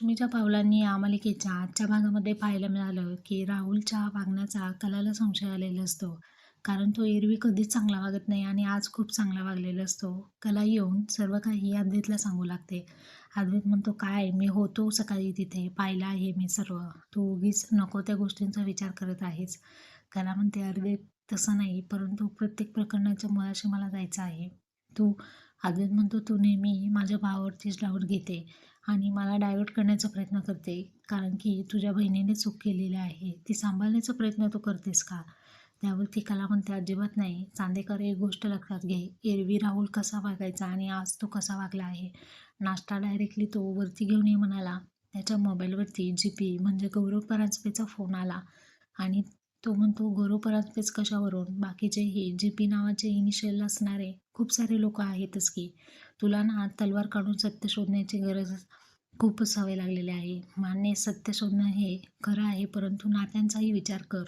लक्ष्मीच्या पावलांनी या मालिकेच्या आजच्या भागामध्ये पाहायला मिळालं की राहुलच्या वागण्याचा कलाला संशय आलेला असतो. कारण तो एरवी कधीच चांगला वागत नाही आणि आज खूप चांगला वागलेला असतो. कला येऊन सर्व काही अद्वैतला सांगू लागते. अद्वैत म्हणतो काय मी होतो सकाळी तिथे पाहिला आहे मी सर्व. तू उगीच नको त्या गोष्टींचा विचार करत आहेस. कला म्हणते अद्वैत तसं नाही परंतु प्रत्येक प्रकरणाच्या मुळाशी मला जायचं आहे. तू आदत म्हणतो तू नेहमी माझ्या भावावरतीच डाऊट घेते आणि मला डायवर्ट करण्याचा प्रयत्न करते कारण की तुझ्या बहिणीने चूक केलेली आहे. ती सांभाळण्याचा प्रयत्न तू करतेस का? त्यावर ती कला म्हणते अजिबात नाही. चांदेकर एक गोष्ट लक्षात घे. एरवी राहुल कसा वागायचा आणि आज तो कसा वागला आहे? नाश्ता डायरेक्टली तो वरती घेऊन ये म्हणाला. त्याच्या मोबाईलवरती जी पी म्हणजे गौरव परांजपेचा फोन आला आणि तो म्हणतो गुरु परांजपेच कशावरून? बाकीचेही जी पी नावाचे इनिशियल असणारे खूप सारे लोक आहेतच की. तुला ना तलवार काढून सत्य शोधण्याची गरज खूपच सवय लागलेली आहे. मान्य सत्य शोधणं हे खरं आहे परंतु नात्यांचाही विचार कर.